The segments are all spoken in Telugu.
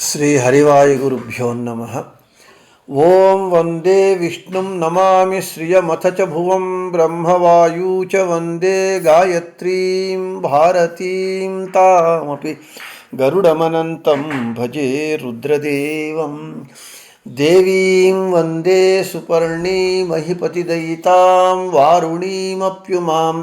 श्रीहरिवायुगुरुभ्यो नमः। ॐ वंदे विष्णुं नमामि श्रियमथ च भुवं ब्रह्मवायू च वंदे गायत्रीं भारतीं तामपि गरुडमनन्तं भजे रुद्रदेवं। देवीं वंदे सुपर्णीमहिपतिदयितां, वारुणीमप्युमां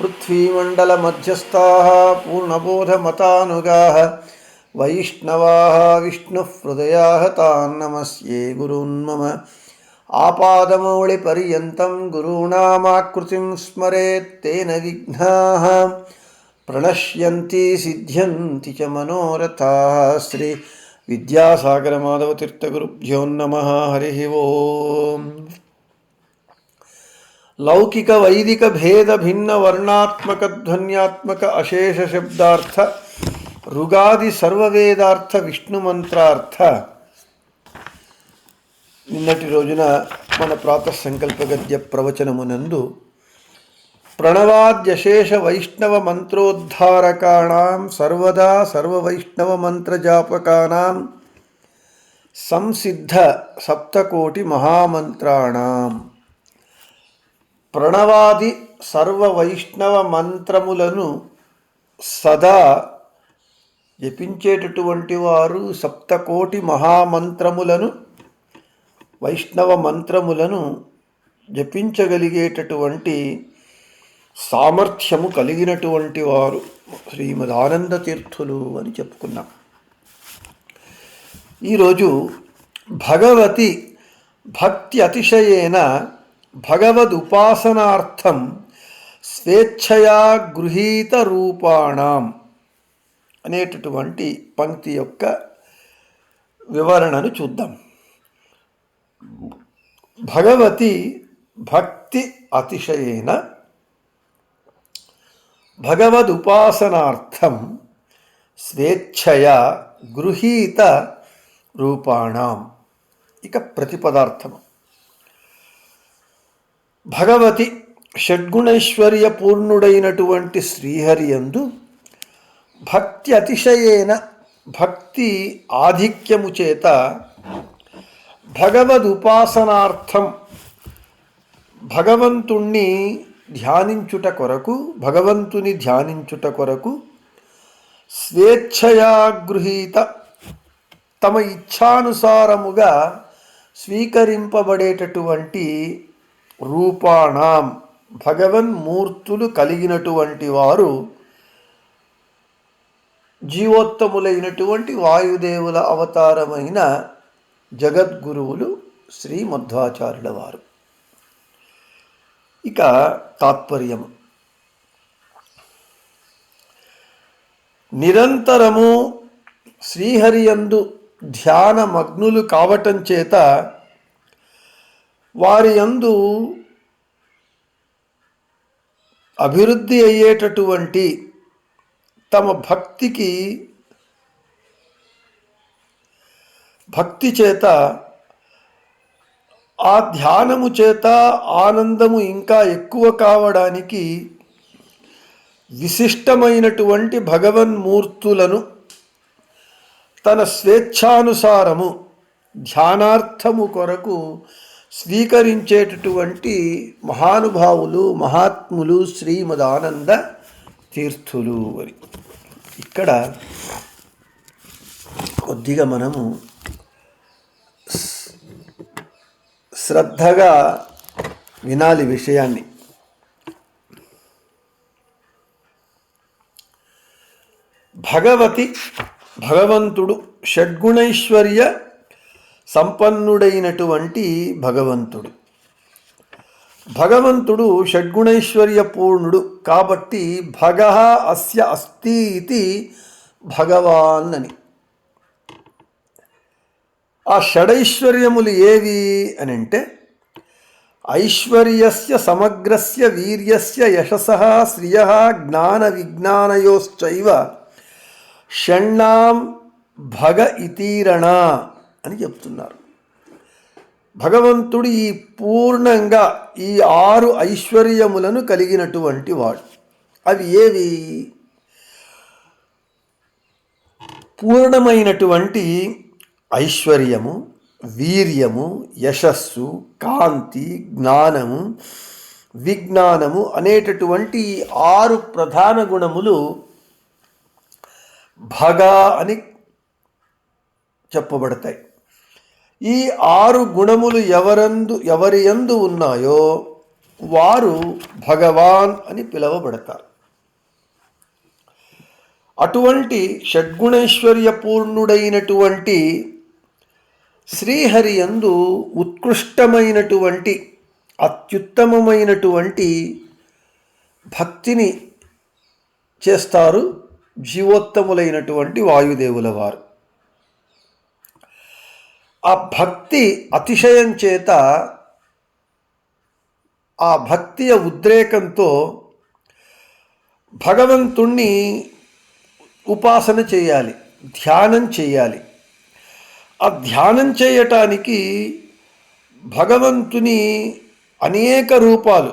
पृथ्वीमण्डलमध्यस्थाः पूर्णबोधमतानुगाः वैष्णवाः विष्णुः हृदयाः तान् नमस्ये गुरून् मम आपादमौलिपर्यन्तं गुरूणामाकृतिं स्मरेत् तेन विघ्नाः प्रणश्यन्ति सिद्ध्यन्ति च मनोरथाः श्री विद्यासागरमाधवतीर्थगुरुभ्यो नमः हरिः ओम् ಲೌಕಿಕ ವೈದಿಕ ಭೇದ ಭಿನ್ನ ವರ್ಣಾತ್ಮಕ ಧ್ವನ್ಯಾತ್ಮಕ ಅಶೇಷ ಶಬ್ದಾರ್ಥ ಋಗಾದಿ ಸರ್ವವೇದಾರ್ಥ ವಿಷ್ಣು ಮಂತ್ರಾರ್ಥ నిన్నటి రోజున మన ప్రాతః సంకల్పగద్య ప్రవచనమునందు ప్రణవాద్యశేష వైష్ణవ మంత్రోద్ధారకాణం సర్వదా సర్వవైష్ణవ మంత్రజాపకానాం సంసిద్ధ సప్తకోటి మహామంత్రాణం ప్రణవాది సర్వ వైష్ణవ మంత్రములను సదా జపించేటటువంటి వారు సప్తకోటి మహామంత్రములను వైష్ణవ మంత్రములను జపించగలిగేటటువంటి సామర్థ్యము కలిగినటువంటి వారు శ్రీమదానంద తీర్థులు అని చెప్పుకున్నాం. ఈరోజు భగవతి భక్తి అతిశయేన భగవదుపాసనార్థం స్వేచ్ఛయా గృహీత రూపాణం అనేటటువంటి పంక్తి యొక్క వివరణను చూద్దాం. భగవతి భక్తి అతిశయేన భగవదుపాసనార్థం స్వేచ్ఛయా గృహీత రూపాణం ఇక ప్రతిపదార్థము. భగవతి షడ్గుణైశ్వర్య పూర్ణుడైనటువంటి శ్రీహరియందు భక్తి అతిశయేన భక్తి ఆధిక్యము చేత భగవదుపాసనార్థం భగవంతుణ్ణి ధ్యానించుట కొరకు భగవంతుని ధ్యానించుట కొరకు స్వేచ్ఛయా గృహీత తమ ఇచ్ఛానుసారముగా స్వీకరింపబడేటటువంటి రూపాణం. భగవన్మూర్తులు కలిగినటువంటి వారు జీవోత్తములైనటువంటి వాయుదేవుల అవతారమైన జగద్గురువులు శ్రీ మధ్వాచార్యుల వారు ఇక తాత్పర్యము. నిరంతరము శ్రీహరియందు ధ్యాన మగ్నులు కావటం చేత వారి యందు అభివృద్ధి అయ్యేటటువంటి తమ భక్తికి భక్తి చేత ఆ ధ్యానము చేత ఆనందము ఇంకా ఎక్కువ కావడానికి విశిష్టమైనటువంటి భగవన్మూర్తులను తన స్వేచ్ఛానుసారము ధ్యానార్థము కొరకు స్వీకరించేటటువంటి మహానుభావులు మహాత్ములు శ్రీమదానంద తీర్థులు అని. ఇక్కడ కొద్దిగా మనము శ్రద్ధగా వినాలి విషయాన్ని. భగవతి భగవంతుడు షడ్గుణైశ్వర్య సంపన్నుడైనటువంటి భగవంతుడు. భగవంతుడు షడ్గుణైశ్వర్య పూర్ణుడు కాబట్టి భగ అస్య అస్తి ఇది భగవాన్ అని ఆ షడైశ్వర్యములు ఏవి అని అంటే ఐశ్వర్యస్య సమగ్రస్య వీర్యస్య యశస శ్రియ జ్ఞాన విజ్ఞానయోశ్చైవ షణ్ణాం భగ ఇతీరణ. అని చెప్తున్నారు. భగవంతుడు ఈ పూర్ణంగా ఈ ఆరు ఐశ్వర్యములను కలిగినటువంటి వాడు. అవి ఏవి? పూర్ణమైనటువంటి ఐశ్వర్యము వీర్యము యశస్సు కాంతి జ్ఞానము విజ్ఞానము అనేటటువంటి ఆరు ప్రధాన గుణములు భగ అని చెప్పబడతాయి. ఈ ఆరు గుణములు ఎవరందు ఎవరి యందు ఉన్నాయో వారు భగవాన్ అని పిలువబడతారు. అటువంటి షడ్గుణైశ్వర్య పూర్ణుడైనటువంటి శ్రీహరి ఉత్కృష్టమైనటువంటి అత్యుత్తమమైనటువంటి భక్తిని చేస్తారు జీవోత్తములైనటువంటి వాయుదేవుల వారు. ఆ భక్తి అతిశయం చేత ఆ భక్తియ ఉద్రేకంతో భగవంతుణ్ణి ఉపాసన చేయాలి ధ్యానం చేయాలి. ఆ ధ్యానం చేయటానికి భగవంతుని అనేక రూపాలు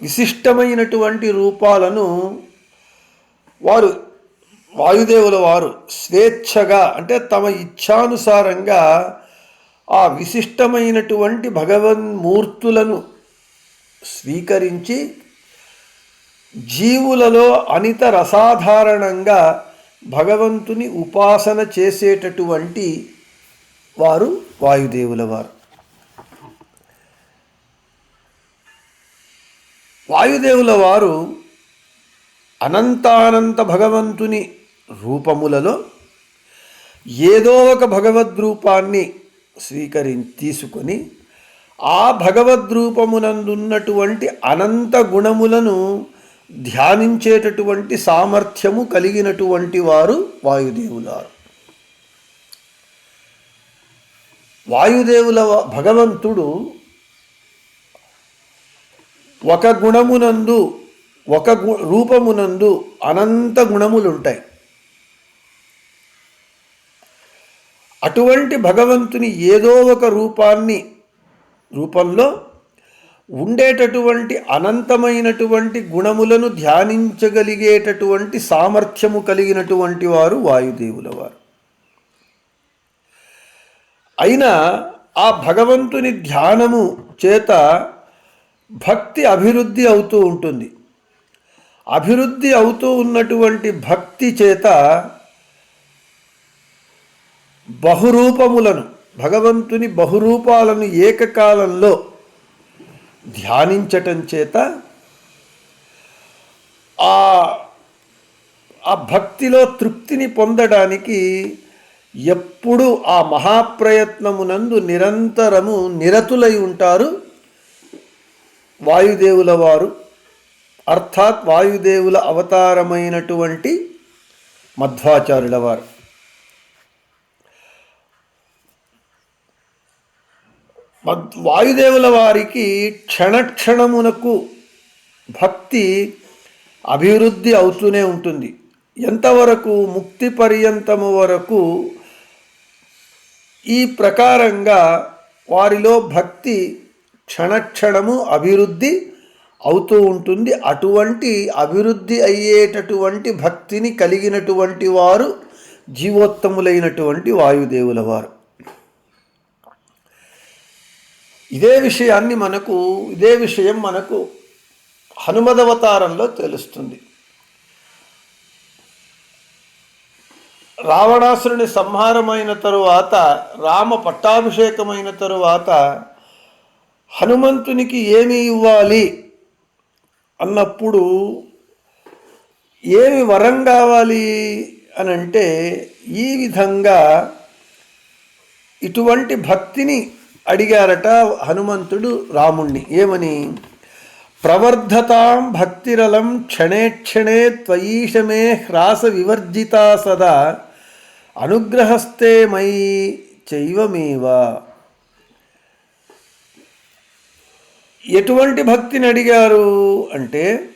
విశిష్టమైనటువంటి రూపాలను వారు వాయుదేవుల వారు స్వేచ్ఛగా అంటే తమ ఇచ్ఛానుసారంగా ఆ విశిష్టమైనటువంటి భగవన్మూర్తులను స్వీకరించి జీవులలో అనిత రసాధారణంగా భగవంతుని ఉపాసన చేసేటటువంటి వారు వాయుదేవుల వారు. వాయుదేవుల వారు అనంతానంత భగవంతుని రూపములలో ఏదో ఒక భగవద్రూపాన్ని స్వీకరి తీసుకొని ఆ భగవద్రూపమునందున్నటువంటి అనంత గుణములను ధ్యానించేటటువంటి సామర్థ్యము కలిగినటువంటి వారు వాయుదేవులారు. వాయుదేవుల భగవంతుడు ఒక గుణమునందు ఒక గు రూపమునందు అనంత గుణములుంటాయి. అటువంటి భగవంతుని ఏదో ఒక రూపాన్ని రూపంలో ఉండేటటువంటి అనంతమైనటువంటి గుణములను ధ్యానించగలిగేటటువంటి సామర్థ్యము కలిగినటువంటి వారు వాయుదేవుల వారు. అయినా ఆ భగవంతుని ధ్యానము చేత భక్తి అభివృద్ధి అవుతూ ఉంటుంది. అభివృద్ధి అవుతూ ఉన్నటువంటి భక్తి చేత బహురూపములను భగవంతుని బహురూపాలను ఏకకాలంలో ధ్యానించటం చేత ఆ ఆ భక్తిలో తృప్తిని పొందడానికి ఎప్పుడు ఆ మహాప్రయత్నమునందు నిరంతరము నిరతులై ఉంటారు వాయుదేవుల వారు. అర్థాత్ వాయుదేవుల అవతారమైనటువంటి మధ్వాచారుల వారు. మద్ వాయుదేవుల వారికి క్షణక్షణమునకు భక్తి అభివృద్ధి అవుతూనే ఉంటుంది. ఎంతవరకు? ముక్తి పర్యంతము వరకు ఈ ప్రకారంగా వారిలో భక్తి క్షణక్షణము అభివృద్ధి అవుతూ ఉంటుంది. అటువంటి అభివృద్ధి అయ్యేటటువంటి భక్తిని కలిగినటువంటి వారు జీవోత్తములైనటువంటి వాయుదేవుల వారు. ఇదే విషయాన్ని మనకు ఇదే విషయం మనకు హనుమదవతారంలో తెలుస్తుంది. రావణాసురుని సంహారమైన తరువాత రామ పట్టాభిషేకమైన తరువాత హనుమంతునికి ఏమి ఇవ్వాలి అన్నప్పుడు ఏమి వరం కావాలి అని అంటే ఈ విధంగా ఇటువంటి భక్తిని అడిగారట హనుమంతుడు రాముణ్ణి. ఏమని? ప్రవర్ధతాం భక్తిరలం క్షణే క్షణే త్వయీషమే హ్రాస వివర్జితా సదా. అనుగ్రహస్తే మయి చైవమేవ. ఎటువంటి భక్తిని అడిగారు అంటే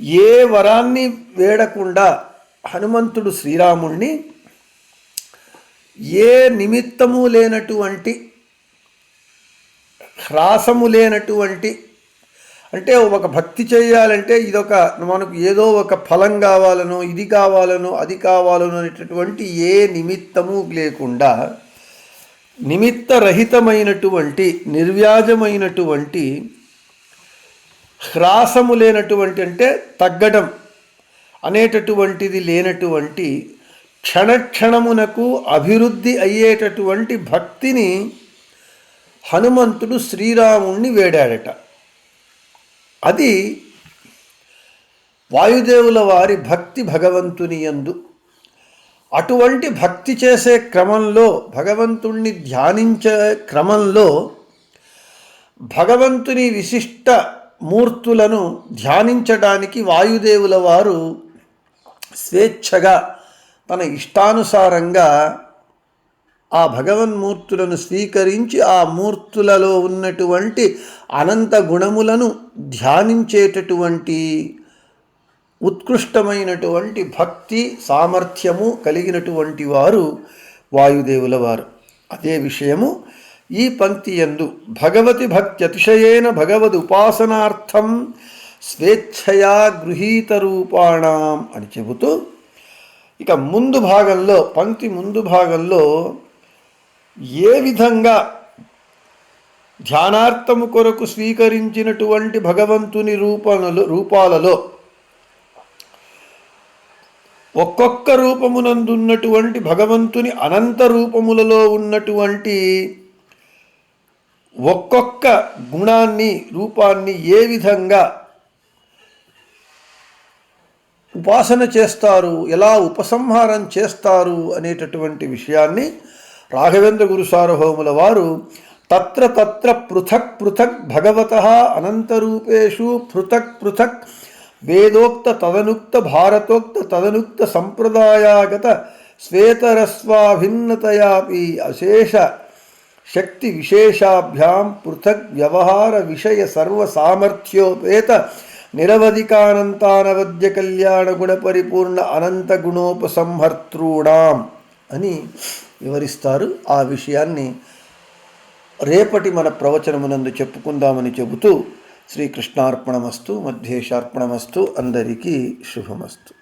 ఏ వరాన్ని వేడకుండా హనుమంతుడు శ్రీరాముణ్ణి ఏ నిమిత్తము లేనటువంటి హ్రాసము లేనటువంటి అంటే ఒక భక్తి చేయాలంటే ఇదొక మనకు ఏదో ఒక ఫలం కావాలనో ఇది కావాలనో అది కావాలనో అనేటటువంటి ఏ నిమిత్తము లేకుండా నిమిత్తరహితమైనటువంటి నిర్వ్యాజమైనటువంటి హ్రాసము లేనటువంటి అంటే తగ్గడం అనేటటువంటిది లేనటువంటి క్షణక్షణమునకు అభివృద్ధి అయ్యేటటువంటి భక్తిని హనుమంతుడు శ్రీరాముణ్ణి వేడాడట. అది వాయుదేవుల వారి భక్తి భగవంతుని యందు. అటువంటి భక్తి చేసే క్రమంలో భగవంతుణ్ణి ధ్యానించే క్రమంలో భగవంతుని విశిష్ట మూర్తులను ధ్యానించడానికి వాయుదేవుల వారు స్వేచ్ఛగా తన ఇష్టానుసారంగా ఆ భగవన్మూర్తులను స్వీకరించి ఆ మూర్తులలో ఉన్నటువంటి అనంత గుణములను ధ్యానించేటటువంటి ఉత్కృష్టమైనటువంటి భక్తి సామర్థ్యము కలిగినటువంటి వారు వాయుదేవుల వారు. అదే విషయము ఈ పంక్తి ఎందు భగవతి భక్తి అతిశయేన భగవద్ ఉపాసనార్థం స్వేచ్ఛయా గృహీత రూపాణం అని చెబుతూ ఇక ముందు భాగంలో పంక్తి ముందు భాగంలో ఏ విధంగా ధ్యానార్థము కొరకు స్వీకరించినటువంటి భగవంతుని రూపములు రూపాలలో ఒక్కొక్క రూపమునందున్నటువంటి భగవంతుని అనంత రూపములలో ఉన్నటువంటి ఒక్కొక్క గుణాన్ని రూపాన్ని ఏ విధంగా ఉపాసన చేస్తారు ఎలా ఉపసంహారం చేస్తారు అనేటటువంటి విషయాన్ని రాఘవేంద్ర గురుసార్వభౌముల వారు తత్ర తత్ర పృథక్ పృథక్ భగవత అనంతరూపేషు పృథక్ పృథక్ వేదోక్త తదనుక్త భారతోక్త తదనుక్త సంప్రదాయాగత శ్వేతరస్వాభిన్నతయాపి అశేష శక్తి విశేషాభ్యాం పృథక్ వ్యవహార విషయ సర్వసామర్థ్యోపేత నిరవధికానంతానవద్య కళ్యాణ గుణ పరిపూర్ణ అనంత గుణోపసంహర్తృణాం అని వివరిస్తారు. ఆ విషయాన్ని రేపటి మన ప్రవచనమునందు చెప్పుకుందామని చెబుతూ శ్రీకృష్ణార్పణమస్తు మధ్యేశార్పణమస్తు అందరికీ శుభమస్తు.